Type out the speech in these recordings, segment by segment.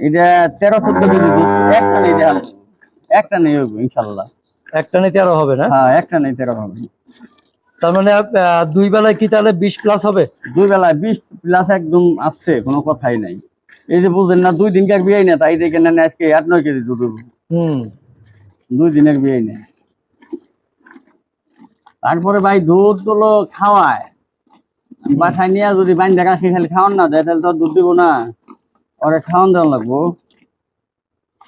এটা তেরো চোদ্দ কেজি দুধ একটা নেই দেখাল একটা নেই হইব ইনশাল্লাহ। একটা নিতে আরও হবে না? হ্যাঁ একটা নেই তেরো হবে। তার মানে দুই বেলায় কি তাহলে বিশ প্লাস হবে? দুই বেলায় বিশ প্লাস একদম আসছে কোনো কথাই নাই। এই যে বুঝলেন না দুই দিনকার বিয়ে না তাই দেখে নেন আজকে আট নয় কেজি দুধ। হুম। দুই দিনের বিয়ে নেই। তারপরে ভাই দুধগুলো খাওয়ায়। বাসায় নিয়ে যদি বাইন দেখা খালি খাওয়ান না দেয় তাহলে তো দুধ দিব না। ওরে খাওয়ান দেওয়া লাগবো।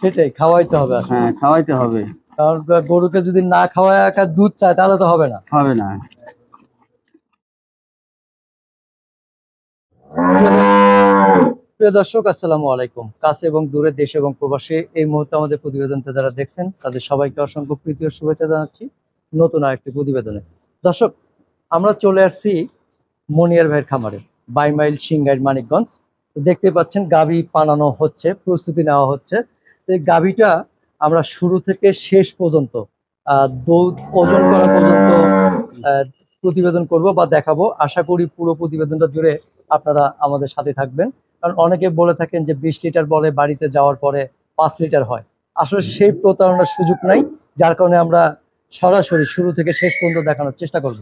সেটাই খাওয়াইতে হবে হ্যাঁ খাওয়াইতে হবে। কারণ গরুকে যদি না খাওয়ায় একা দুধ চায় তাহলে তো হবে না। হবে না। প্রিয় দর্শক আসসালামু আলাইকুম। কাছে এবং দূরে দেশ এবং প্রবাসে এই মুহূর্তে আমাদের প্রতিবেদনটা যারা দেখছেন তাদের সবাইকে অসংখ্য প্রীতি ও শুভেচ্ছা জানাচ্ছি নতুন আরেকটি প্রতিবেদনে। দর্শক আমরা চলে আসছি মনিয়ার ভাইয়ের খামারে বাই মাইল সিংগাইর মানিকগঞ্জ। দেখতে পাচ্ছেন গাভী পানানো হচ্ছে, প্রস্তুতি নেওয়া হচ্ছে। এই গাভীটা আমরা শুরু থেকে শেষ পর্যন্ত দুধ ওজন করা পর্যন্ত প্রতিবেদন করব বা দেখাবো। আশা করি পুরো প্রতিবেদনটা জুড়ে আপনারা আমাদের সাথে থাকবেন। কারণ অনেকে বলে থাকেন যে বিশ লিটার বলে বাড়িতে যাওয়ার পরে পাঁচ লিটার হয়। আসলে সেই প্রতারণার সুযোগ নাই, যার কারণে আমরা সরাসরি শুরু থেকে শেষ পর্যন্ত দেখানোর চেষ্টা করব।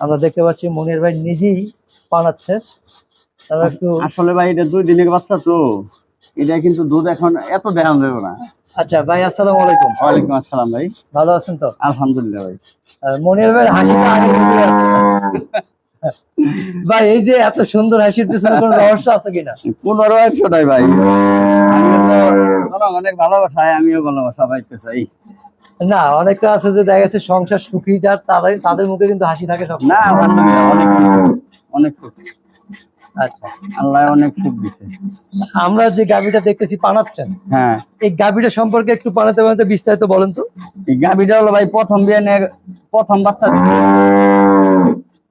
আমরা দেখতে পাচ্ছি মনির ভাই নিজেই একটু আসলে ভাই এটা দুই দিনের বাচ্চা তো। এটা কিন্তু দুধ এখন এত দেখান দেবো না। আচ্ছা ভাই আসসালামু আলাইকুম। ওয়ালাইকুম আসসালাম ভাই। ভালো আছেন তো? আলহামদুলিল্লাহ ভাই। মনির ভাই আগে ভাই এই যে এত সুন্দর হাসির পিছনে কোনো রহস্য আছে কিনা? পনেরো একশো নাই ভাই। তো ভালোবাসায় আমিও ভালোবাসা পাইতে চাই। না অনেকটা আছে যে দেখা গেছে সংসার সুখী যার তাদের তাদের মুখে কিন্তু হাসি থাকে সব না অনেক অনেক সুখ। আচ্ছা আল্লাহ অনেক সুখ দিছে। আমরা যে গাবিটা দেখতেছি পানাচ্ছেন। হ্যাঁ। এই গাবিটা সম্পর্কে একটু পানাতে পানাতে বিস্তারিত বলেন তো। এই গাভিটা হলো ভাই প্রথম প্রথম বাচ্চা।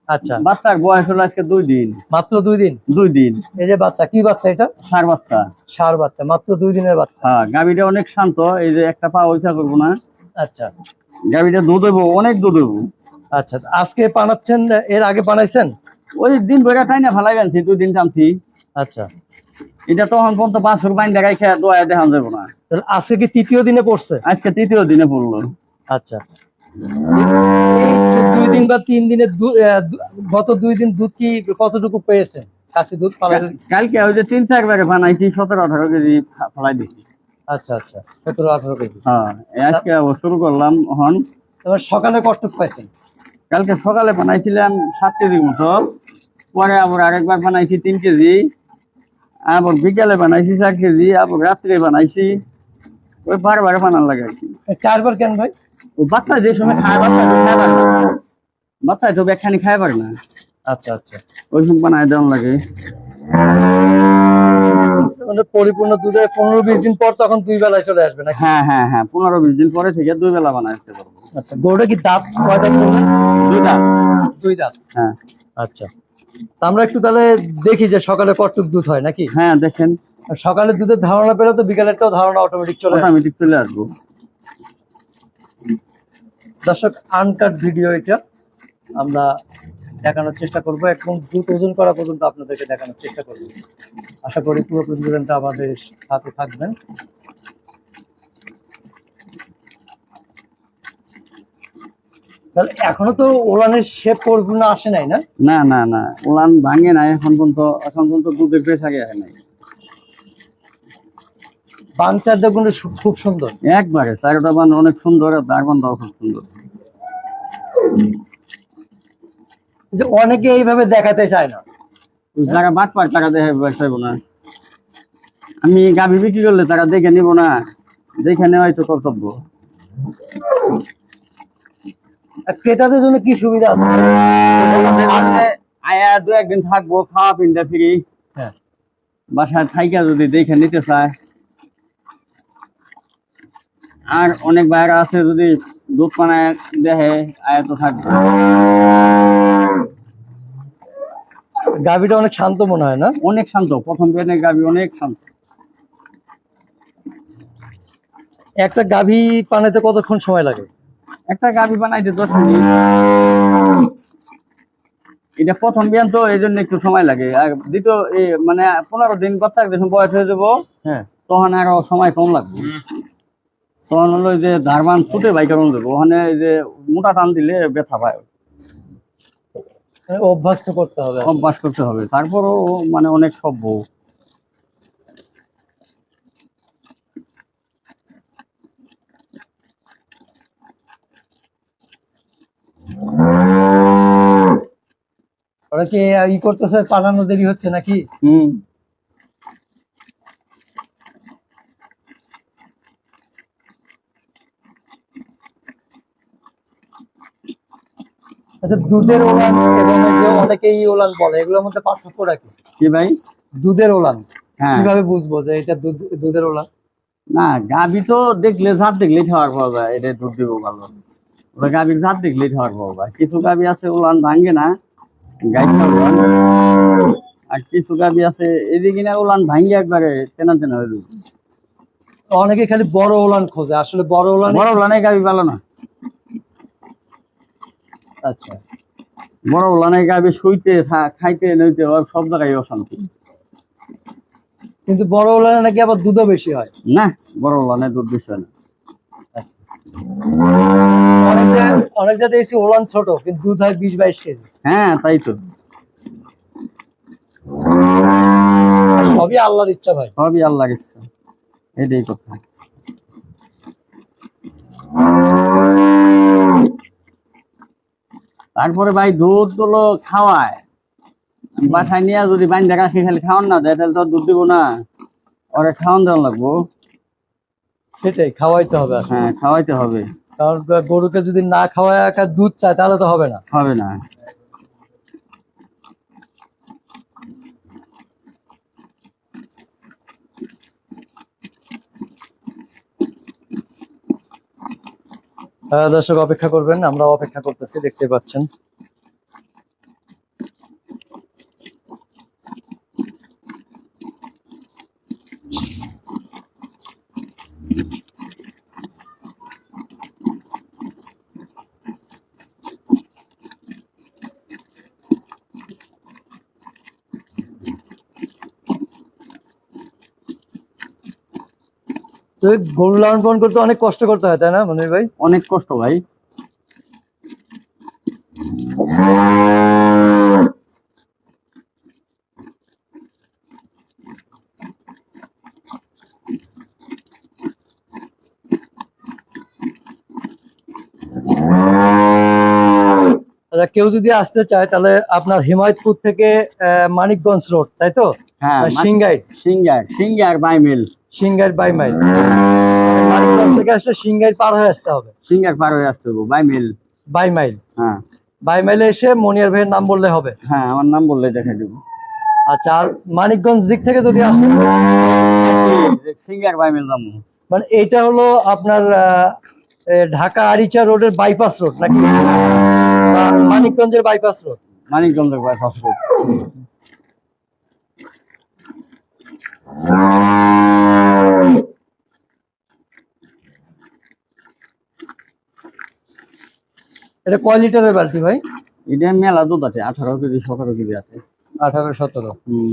আচ্ছা। বাচ্চার বয়স হলো আজকে দুই দিন। মাত্র দুই দিন? দুই দিন। এই যে বাচ্চা কি বাচ্চা এটা? সার বাচ্চা। সার বাচ্চা মাত্র দুই দিনের বাচ্চা। হ্যাঁ অনেক শান্ত এই যে একটা পা ওইটা করব না। আচ্ছা। গাভিটা দুধ হইব অনেক দুধ হইব। আচ্ছা আজকে পানাচ্ছেন এর আগে পানাইছেন? ওই দিন ভরে তাই না ভালাই আনছি দুই দিন টানছি আচ্ছা। এটা তখন পর্যন্ত পাঁচ বাইন দেখাই খেয়ে দোয়া দেখান যাব না। আজকে কি তৃতীয় দিনে পড়ছে? আজকে তৃতীয় দিনে পড়ল। আচ্ছা। দুই দিন বা তিন দিনের দু- আহ, দু- গত দুই দিন দুধ কি কতটুকু পেয়েছেন কাছে দুধ কালকে ওই যে তিন চার ব্যাগে বানাইছি সতেরো আঠারো কেজি ফেলাই দিছি। আচ্ছা আচ্ছা সতেরো আঠারো কেজি। হ্যাঁ আজকে শুরু করলাম হন এবার সকালে কষ্ট পাইছেন? কালকে সকালে বানাইছিলাম সাত কেজির মতো পরে আবার আরেকবার বানাইছি তিন কেজি আবার বিকালে বানাইছি চার কেজি আবার রাত্রে বানাইছি। ওই বারবার বানান লাগে আর কি। চারবার কেন ভাই? ওই বাচ্চা যে সময় খায় বাচ্চা তো খায় পারে না। বাচ্চায় তো ব্যাখ্যানি খায় পারে না। আচ্ছা আচ্ছা। ওই সময় বানায় দেওয়ান লাগে। পরিপূর্ণ দুধের পনেরো বিশ দিন পর তখন দুই বেলায় চলে আসবে নাকি? হ্যাঁ হ্যাঁ হ্যাঁ পনেরো বিশ দিন পরে থেকে দুই বেলা বানাইতে পারব। আচ্ছা গরুটা কি দাঁত কয় দাঁত বললেন? দুইটা দুই দাঁত হ্যাঁ। আচ্ছা। তা আমরা একটু তাহলে দেখি যে সকালে কতটুক দুধ হয় নাকি? হ্যাঁ দেখেন। সকালে দুধের ধারণা পেলে তো বিকালেরটাও ধারণা অটোমেটিক চলে। অটোমেটিক চলে আসব। দর্শক আনকাট ভিডিও এটা। আমরা দেখানোর চেষ্টা করব এবং দুধ ওজন করা পর্যন্ত আপনাদেরকে দেখানোর চেষ্টা করব। আশা করি পুরো প্রতিবেদনটা আমাদের সাথে থাকবেন। তাহলে এখনও তো ওলানের শেপ পরিপূর্ণ আসে নাই না? না না না উলান ভাঙে না এখন পর্যন্ত এখন পর্যন্ত দুধের পেশাকে আসে নাই। বাঞ্চার দেখুন খুব সুন্দর। একবারে চারটা বান অনেক সুন্দর আর তার বানটাও খুব সুন্দর। যে অনেকে এইভাবে দেখাতে চায় না। যারা বাট পার টাকা দেখে না। আমি গাভি বিক্রি করলে তারা দেখে নিব না। দেখে নেওয়াই তো কর্তব্য। ক্রেতাদের জন্য কি সুবিধা আছে? আয়া দু একদিন থাকব খাওয়া পিনটা ফ্রি। হ্যাঁ। বাসায় থাইকা যদি দেখে নিতে চায়। আর অনেক বাইরে আছে যদি দুধ পানায় দেখে আয়া তো থাকবে। গাভিটা অনেক শান্ত মনে হয় না? অনেক শান্ত। প্রথম দিনের গাভি অনেক শান্ত। একটা গাভী পানাতে কতক্ষণ সময় লাগে? একটা গাভি বানাইতে দশ মিনিট। এটা প্রথম বিয়ান তো এই জন্য একটু সময় লাগে। আর দ্বিতীয় মানে পনেরো দিন কথা যখন বয়স হয়ে যাব হ্যাঁ। তখন আরও সময় কম লাগবে। তখন হলো যে ধারবান ছুটে বাইক কারণ দেবো। ওখানে যে মোটা টান দিলে ব্যথা পায়। মানে অভ্যাস তো করতে হবে। অভ্যাস করতে হবে। তারপরও মানে অনেক সভ্য। ওরা কি ই করতেছে পালানো দেরি হচ্ছে নাকি? হম। আচ্ছা দুধের ওলান এবং যে অনেকে ই ওলান বলে এগুলোর মধ্যে পার্থক্য রাখি কি? ভাই? দুধের ওলান। হ্যাঁ। কীভাবে বুঝব যে এটা দুধ দুধের ওলান? না গাবি তো দেখলে দেখলেই খাওয়ার পাওয়া যায় এটা দুধ দিব ভালো। ওটা গাবির দেখলেই খাওয়ার পাওয়া যায়। কিছু গাবি আছে ওলান ভাঙ্গে না গাই আর কিছু গাবি আছে এদিকে না ওলান ভাঙ্গে একবারে তেনা তেনা হয়ে অনেকে খালি বড় ওলান খোঁজে আসলে বড় ওলান বড় ওলানে গাবি ভালো না। আচ্ছা। বড় উলানে গাবি শুইতে খাইতে নইতে সব জায়গায় অশান্তি। কিন্তু বড় ওলানে নাকি আবার দুধও বেশি হয়? না বড় উলানে দুধ বেশি হয় না। অনেক জায়গায়- দেখছি ওলান ছোট কিন্তু দুধ হয় বিশ বাইশ কেজি। হ্যাঁ তাই তো। সবই আল্লাহর ইচ্ছা ভাই। সবই আল্লাহ ইচ্ছা। এটাই কথা। তারপরে ভাই দুধগুলো খাওয়ায়। বাসায় নিয়ে যদি বাইন দেখা সে খালি খাওয়ান না দেয় তাহলে তো দুধ দিব না। ওরা খাওয়ান দেওয়া লাগবো। সেটাই খাওয়াইতে হবে হ্যাঁ খাওয়াইতে হবে। কারণ গরুকে যদি না খাওয়ায় একা দুধ চায় তাহলে তো হবে না। হবে না। দর্শক অপেক্ষা করবেন। আমরা অপেক্ষা করতেছি দেখতে পাচ্ছেন। গরু লালন পালন করতে অনেক কষ্ট করতে হয় তাই না মনির ভাই? অনেক কষ্ট ভাই। আচ্ছা কেউ যদি আসতে চায় তাহলে আপনার হিমায়তপুর থেকে মানিকগঞ্জ রোড তাই তো? হ্যাঁ আর সিংগাইট singer singer Baimail. Manikganj থেকে আসলে সিংগাইট পার হয়ে আসতে হবে। সিঙ্গার পার হয়ে আসতে হবে বাই মাইল। বাই মাইল। হ্যাঁ। বাই মাইলে এসে মনিয়ার ভাইয়ের নাম বললে হবে। হ্যাঁ আমার নাম বললে দেখা দেবো আচ্ছা আর মানিকগঞ্জ দিক থেকে যদি আসেন সিঙ্গার বাই মিল যাব। মানে এইটা হলো আপনার ঢাকা আরিচা রোডের বাইপাস রোড নাকি? মানিকগঞ্জের bypass road Manikganj bypass fast food এটা কয় লিটারের বালতি ভাই? এটা মেলা দুধ আছে আঠারো কেজি সতেরো কেজি আছে। আঠারো সতেরো। হুম।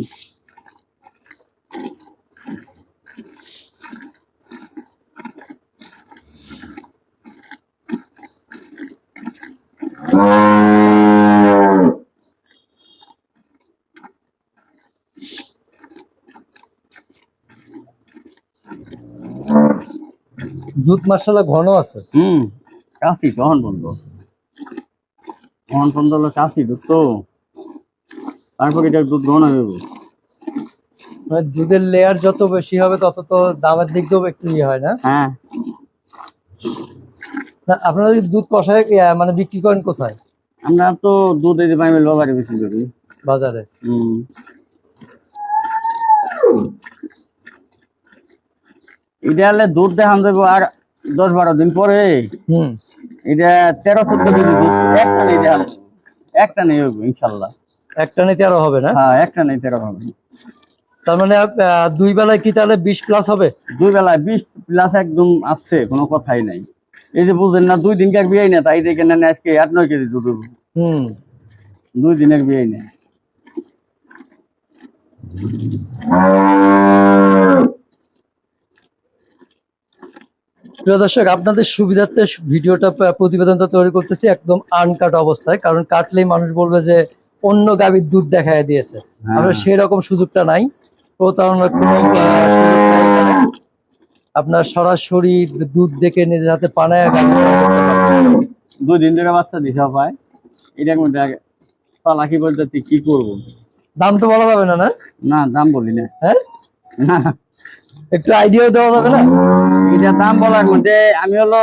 দুধ মাসালা ঘন আছে। হুম কাশি তখন বন্ধ বন্ধ হলো কাশি দুধ তো তারপর এটা দুধ ঘন মানে দুধের লেয়ার যত বেশি হবে তত তো দামের দিক দিয়েও একটু ইয়ে হয় না? হ্যাঁ। না আপনারা যদি দুধ কষায় মানে বিক্রি করেন কোথায়? আমরা তো দুধ এই যে বাই মিল বাবারে বিক্রি করি। বাজারে? হুম। হলে দুধ দেখান দেবো আর দশ বারো দিন পরে হুম। এটা তেরো চোদ্দ কেজি দুধ। একটা নেই। একটা নেই হইবো ইনশাল্লাহ। একটা নিতে আরও হবে না? হ্যাঁ একটা নেই তেরো হবে। তার মানে দুই বেলায় কি তাহলে বিশ প্লাস হবে? দুই বেলায় বিশ প্লাস একদম আসছে কোনো কথাই নাই। এই যে বুঝলেন না দুই দিন কার বিয়াই না তাই দেখে নেন আজকে আট নয় কেজি দুধ। হুম। দুই দিনের বিয়ে নেই প্রিয় দর্শক আপনাদের সুবিধার্থে ভিডিওটা প্রতিবেদনটা তৈরি করতেছি একদম আনকাট অবস্থায় কারণ কাটলেই মানুষ বলবে যে অন্য গাভীর দুধ দেখায় দিয়েছে। হ্যাঁ। আমরা সেই রকম সুযোগটা নাই। প্রতারণার কোনো। আপনার সরাসরি দুধ দেখে নিজের হাতে পানায় দুই দিন ধরে বাচ্চা দিশা পায়। এটার মধ্যে আগে চালাকি বলতে কি করব? দাম তো বলা যাবে না না? না দাম বলি না। হ্যাঁ? না একটু আইডিয়া দেওয়া যাবে না? এটা দাম বলার মধ্যে আমি হলো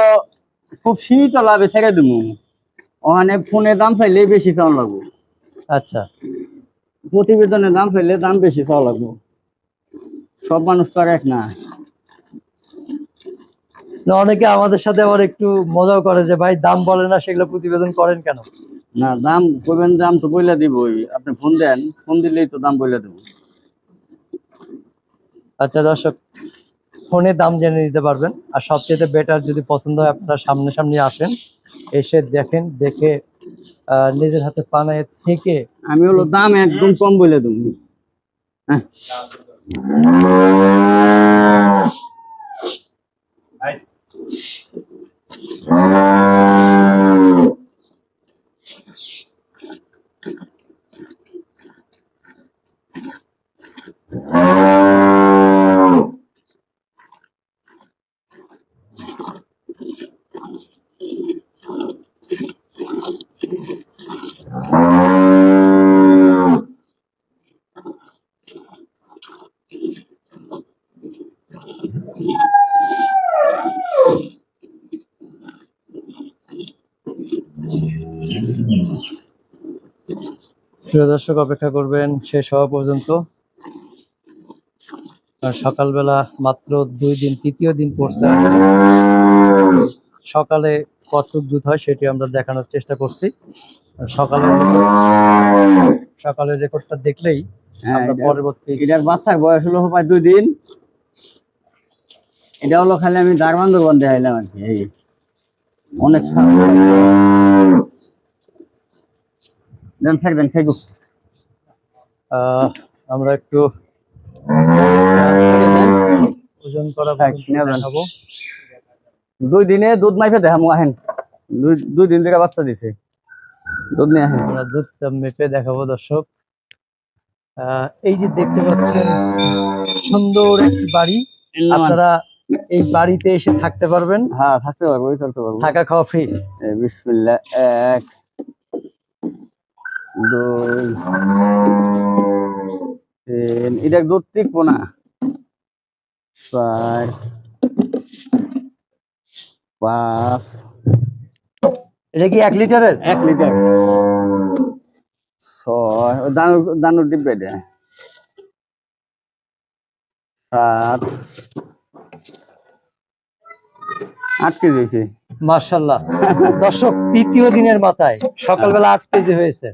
খুব সীমিত লাভে ছেড়ে দেবো। ওখানে ফোনে দাম চাইলে বেশি চাওয়া লাগবো। আচ্ছা। প্রতিবেদনে দাম চাইলে দাম বেশি চাওয়া লাগবো। সব মানুষ তো আর এক না। অনেকে আমাদের সাথে আবার একটু মজাও করে যে ভাই দাম বলে না সেগুলো প্রতিবেদন করেন কেন? না দাম করবেন দাম তো বইলা দিবই। আপনি ফোন দেন ফোন দিলেই তো দাম বইলা দেবো। আচ্ছা দর্শক ফোনে দাম জেনে নিতে পারবেন। আর সবচেয়ে বেটার যদি পছন্দ হয়, আপনারা সামনাসামনি আসেন, এসে দেখেন, দেখে নিজের হাতে পানায় থেকে আমি হলো দাম একদম কম বলে দেবো। হ্যাঁ। প্রিয় দর্শক অপেক্ষা করবেন শেষ হওয়া পর্যন্ত। সকালবেলা মাত্র দুই দিন তৃতীয় দিন পড়ছে। সকালে কতটুক দুধ হয় সেটি আমরা দেখানোর চেষ্টা করছি। আর সকালের রেকর্ডটা দেখলেই হ্যাঁ আমরা পরবর্তী এটার বাচ্চার বয়স হলো প্রায় দুই দিন। এটা হলো খালি আমি দারবান্ধ বন্ধে আইলাম আর কি অনেক দেন থাক দেন খাইগো আমরা একটু ওজন করা। দেখাবো। দুই দিনে দুধ মাইফে দেখামু আহেন। দুই দুই দিন থেকে বাচ্চা দিছে। দুধ নিয়ে আহেন। আমরা দুধ মেপে দেখাবো দর্শক। আহ, এই যে দেখতে পাচ্ছেন সুন্দর একটি বাড়ি। আপনারা এই বাড়িতে এসে থাকতে পারবেন। হ্যাঁ থাকতে পারব করতে পারব। থাকা খাওয়া ফ্রি বিসমিল্লাহ এক। দুই তিন এটা দুধ টিকবো না। চার পাঁচ। এটা কি এক লিটারের? এক লিটার। ছয়। ও দানু দানুর ডিব্বে দে। সাত। আট কেজি হয়েছে। মার্শাল্লাহ দর্শক তৃতীয় দিনের মাথায়। সকালবেলা আট কেজি হয়েছে।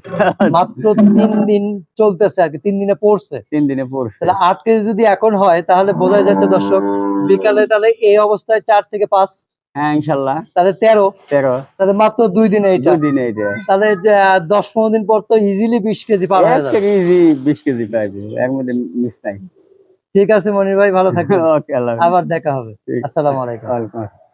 মাত্র তিন দিন চলতেছে আর কি তিন দিনে পড়ছে। তিন দিনে পড়ছে। তাহলে আট কেজি যদি এখন হয় তাহলে বোঝা যাচ্ছে দর্শক বিকালে তাহলে এই অবস্থায় চার থেকে পাঁচ। হ্যাঁ ইনশাল্লাহ তাহলে তেরো। তেরো। তাহলে মাত্র দুই দিনে দুই দিনে এটা। তাহলে যে, দশ পনেরো দিন পর তো ইজিলি বিশ কেজি পার হয়ে যাবে। কেজি বিশ কেজি পাইবে এর মধ্যে মিস নাই। ঠিক আছে মনির ভাই ভালো থাকবেন। আল্লাহ আবার দেখা হবে। আসসালামু আলাইকুম।